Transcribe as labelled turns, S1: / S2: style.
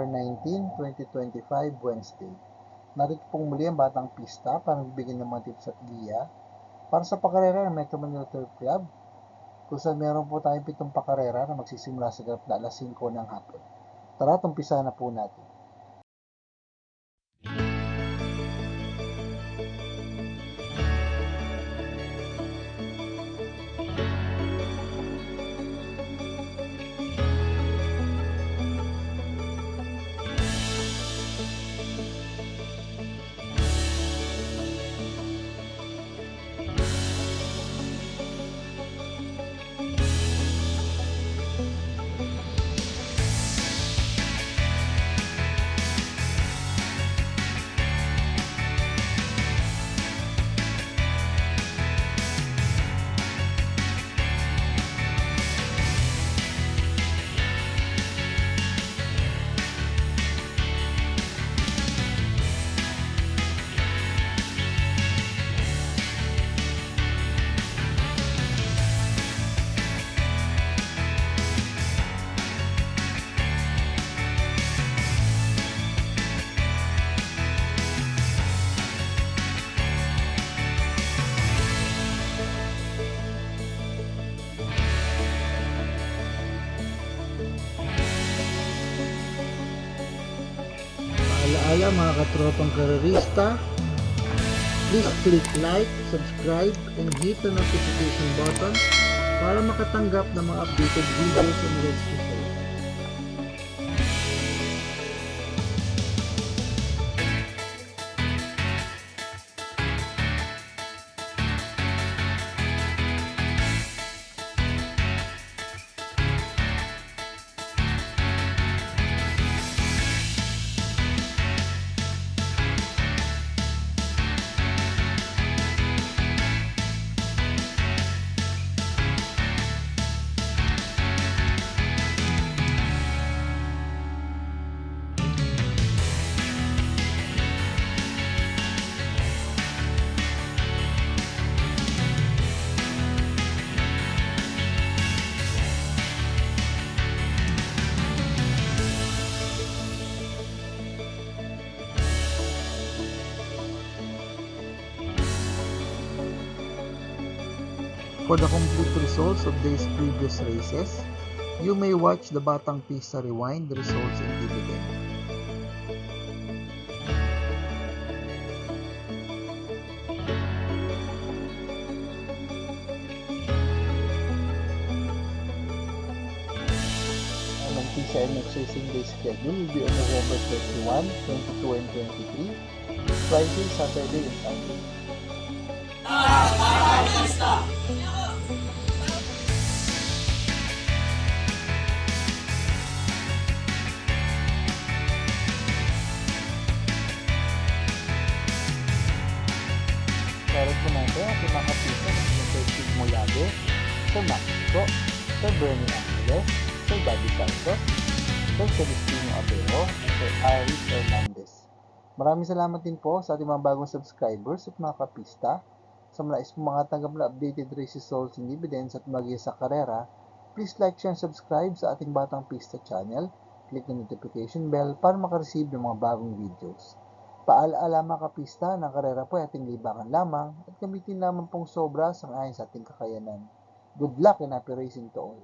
S1: November 19, 2025, Wednesday. Narito pong muli ang Batang Pista para magbigay ng mga tips at giya para sa pakarera ng Metro Manila Turf Club kung saan meron po tayong pitong pakarera na magsisimula sa ganap na alas 5 ng hapon. Tara, tumpisa na po natin. Alaala mga katropang karerista, please click like, subscribe, and hit the notification button para makatanggap ng mga updated videos and rescue For the complete results of these previous races, you may watch the Batang Pista Rewind results in dividend. Ang Pista next racing day schedule will be on November 21, 22, and 23, Friday, Saturday, and Sunday. Po natin ang pinakapisa ng Sir Steve Moyado, Sir Max Po, Sir Bernie Angeles, Sir Bobby Santos, Sir Celestino Abero, at Sir Aris Hernandez. Maraming salamat din po sa ating mga bagong subscribers at mga kapista. Sa mga is mga tanggap na updated race results and dividends at mga sa karera, please like, share, and subscribe sa ating Batang Pista channel. Click the notification bell para makareceive ng mga bagong videos. Paalaala mga kapista na karera po ay ating libangan lamang at gamitin lamang pong sobra sang ayon sa ating kakayanan. Good luck and happy racing to all!